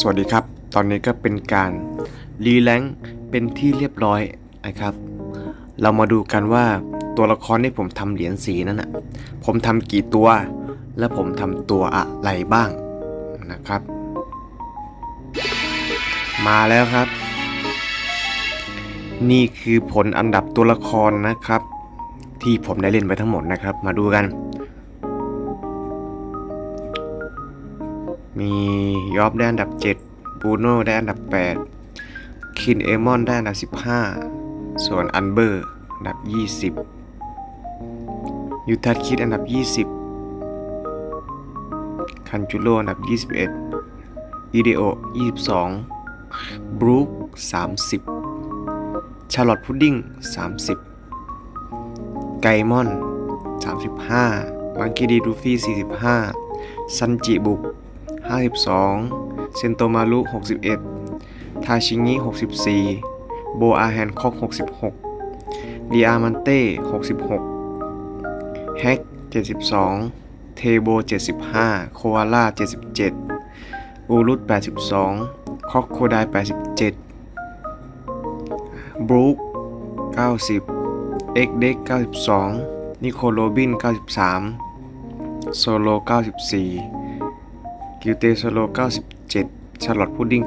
สวัสดีครับ ตอนนี้ก็เป็นการรีแลงเป็นที่เรียบร้อยนะครับ เรามาดูกันว่าตัวละครที่ผมทำเหรียญสีนั้นนะผมทำกี่ตัว และผมทำตัวอะไรบ้างนะครับ มาแล้วครับ นี่คือผลอันดับตัวละครนะครับ ที่ผมได้เล่นไปทั้งหมดนะครับ มาดูกัน มียอบได้อันดับ 7 บูโน่ได้อันดับ 8 คินเอมอนได้อันดับ 15 ส่วนอันเบอร์อันดับ 20 ยูทัสคิดอันดับ 20 คันจูโรอันดับ 21 อีเดโอ 22 บรูค30 ชาร์ลอตพุดดิ้ง 30 ไกมอน 35 มังคีดีดูฟี่ 45 ซันจิบุก 52 เซนโตมารุ 61 ทาชิงิ 64 โบอาแฮนคอก 66ดีอามันเต้ 66 แฮก 72 เทโบ 75 โคอาล่า 77 อูรุต 82 คอกโคได87 บรูค90 เอ็กเด็ก92 นิโคโรบิน 93 โซโล 94 กิวเตโซโล 97 ชาร์ลอตพุดดิ้ง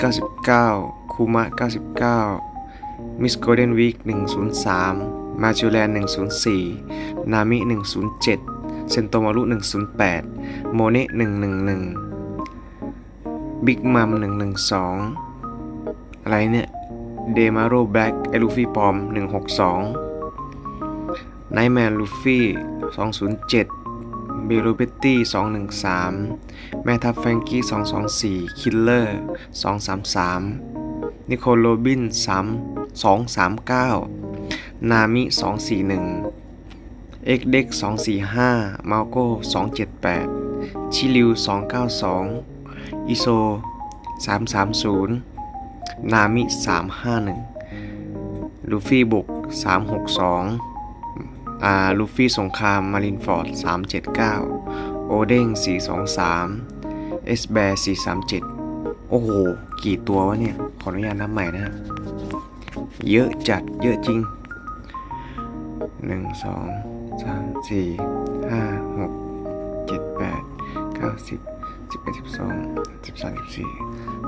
99 คูมะ 99 มิสโกลเด้นวีค103 มาจูแลน 104 นามิ 107 เซนโตมารุ 108 โมเน111 บิ๊กมัม 112 อะไรเนี่ย เดมาโรแบล็กไอลูฟี่ปอม 162 ไนท์แมนลูฟี่ 207 บิลูเบตตี้ 213 แม่ทัพแฟรงกี้ 224 คิลเลอร์ 233 นิโคลโรบิน 3 239 นามิ 241 เอ็กเด็ก 245 มาโก้ 278 ชิลิว 292 อิโซ 330 นามิ 351 ลูฟี่บุก 362 อาลูฟี่สงครามมารินฟอร์ด 379 โอเด้ง 423 เอสแบร์ 437 โอ้โห กี่ตัววะเนี่ย ขออนุญาตนับใหม่นะครับเยอะจัด เยอะจริง 1 2 3 4 5 6 7 8 9 10 11 12 13 14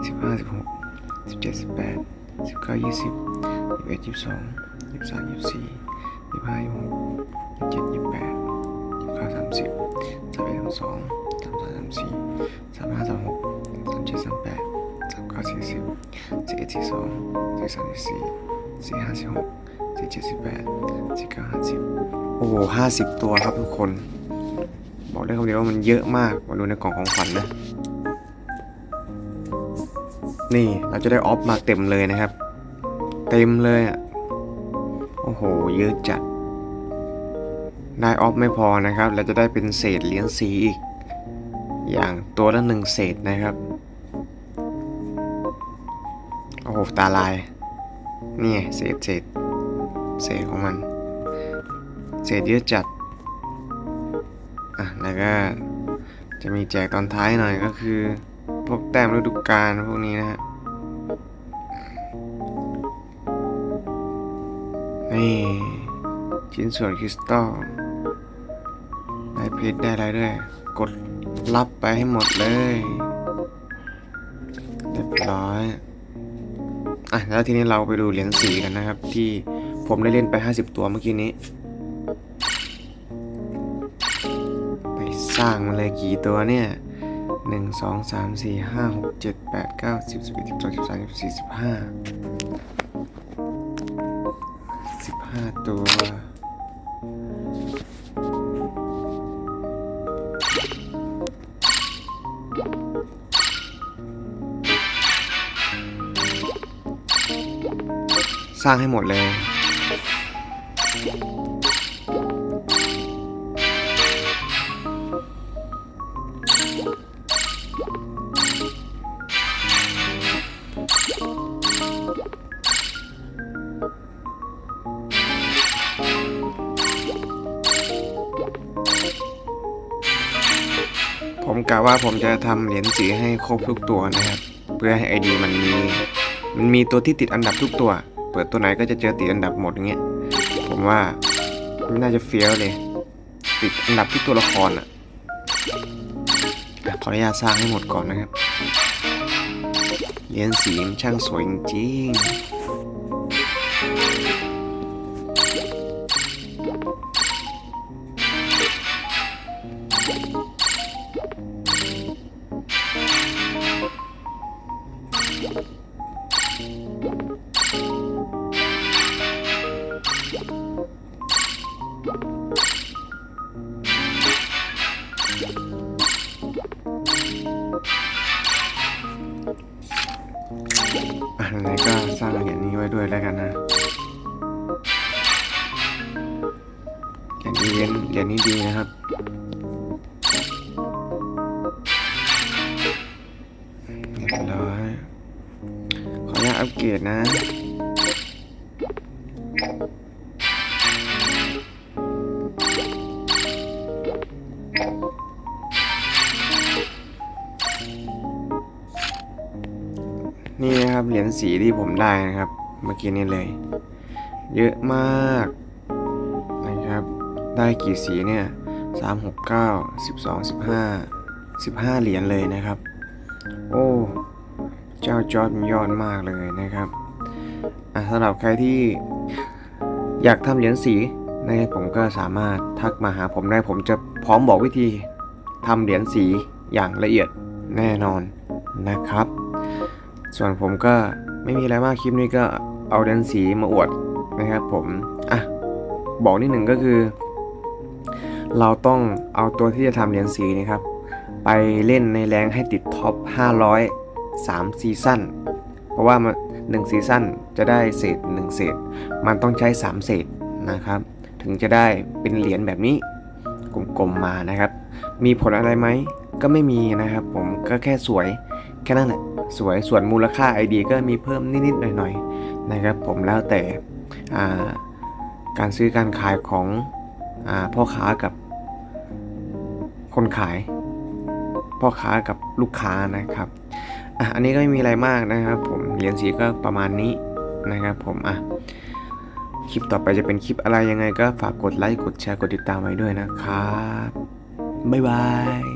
15 16 17 18 19 20 21 22 23 24 ยี่สิบห้ายี่หกยี่เจ็ดยี่สิบแปดยี่สิบเก้าสามสิบสามเอ็ดสามสองสามสามสามสี่สามห้าสามหกสามเจ็ดสามแปดสามเก้าสี่สิบสี่เอ็ดสี่สองสี่สามสี่สี่สี่ห้าสี่หกสี่เจ็ดสี่แปดสี่เก้าห้าสิบโอ้โหห้าสิบตัวครับทุกคน บอกได้คำเดียวว่ามันเยอะมากมาดูในกล่องของขวัญนะนี่เราจะได้ออฟมาเต็มเลยนะครับ เต็มเลยอะ โอ้โห เยอะจัด ได้ออฟไม่พอนะครับ เราจะได้เป็นเศษเหรียญสีอีก อย่างตัวละหนึ่งเศษนะครับ โอ้โห ตาลาย นี่เศษเศษเศษของมัน เศษเยอะจัด อะ แล้วก็จะมีแจกตอนท้ายหน่อยก็คือ พวกแต้มฤดูกาลพวกนี้นะฮะ ชิ้นส่วนคริสตัลได้เพชรได้อะไรด้วย กดรับไปให้หมดเลย เรียบร้อยอะแล้วทีนี้เราไปดูเหรียญสีกันนะครับ ที่ผมได้เล่นไป 50 ตัวเมื่อกี้นี้ ไปสร้างมาเลยกี่ตัวเนี่ยหนึ่งสองสามสี่ห้าหกเจ็ดแปดเก้าสิบสิบเอ็ดสิบสองสิบสามสิบสี่สิบห้าสิบห้าตัว สร้างให้หมดเลย กะว่าผมจะทำเหรียญสีให้ครบทุกตัวนะครับ เพื่อให้ไอดีมันมีมันมีตัวที่ติดอันดับทุกตัว เปิดตัวไหนก็จะเจอติดอันดับหมดอย่างเงี้ยผมว่ามันน่าจะเฟี้ยวเลย ติดอันดับที่ตัวละครอะขออนุญาตสร้างให้หมดก่อนนะครับเหรียญสีช่างสวยจริง อะไรก็สร้างเหรียญนี้ไว้ด้วยแล้วกันนะเหรียญนี้เยญเหรียญนี้ดีนะครับเรียบร้อยขออนุญาตอัปเกรดนะ นี่นะครับเหรียญสีที่ผมได้นะครับ เมื่อกี้นี้เลย เยอะมากนะครับ ได้กี่สีเนี่ยสามหกเก้าสิบสองสิบห้าสิบห้าเหรียญเลยนะครับ โอ้เจ้าจอร์ดยอดมากเลยนะครับอะสำหรับใครที่อยากทำเหรียญสีนะครับผมก็สามารถทักมาหาผมได้ผมจะพร้อมบอกวิธีทำเหรียญสีอย่างละเอียดแน่นอนนะครับ ส่วนผมก็ไม่มีอะไรมากคลิปนี้ก็เอาเหรียญสีมาอวดนะครับผม อะ บอกนิดหนึ่งก็คือ เราต้องเอาตัวที่จะทำเหรียญสีนะครับ ไปเล่นในแรงให้ติดท็อป 500 3 ซีซั่น เพราะว่ามันหนึ่งซีซั่นจะได้เศษ 1 เศษ มันต้องใช้ 3 เศษนะครับ ถึงจะได้เป็นเหรียญแบบนี้กลมๆมานะครับ มีผลอะไรไหม ก็ไม่มีนะครับผมก็แค่สวยแค่นั้นแหละ สวยส่วนมูลค่า ID ก็มีเพิ่มนิด ๆ หน่อย ๆ นะครับผมแล้วแต่การซื้อการขายของอพ่อค้ากับคนขาย พ่อค้ากับลูกค้านะครับอะอันนี้ก็ไม่มีอะไรมากนะครับ ผมเหรียญสีก็ประมาณนี้นะครับผมอะคลิปต่อไปจะเป็นคลิปอะไรยังไงก็ฝากกดไลค์กดแชร์กดติดตามไว้ด้วยนะครับ บ๊ายบาย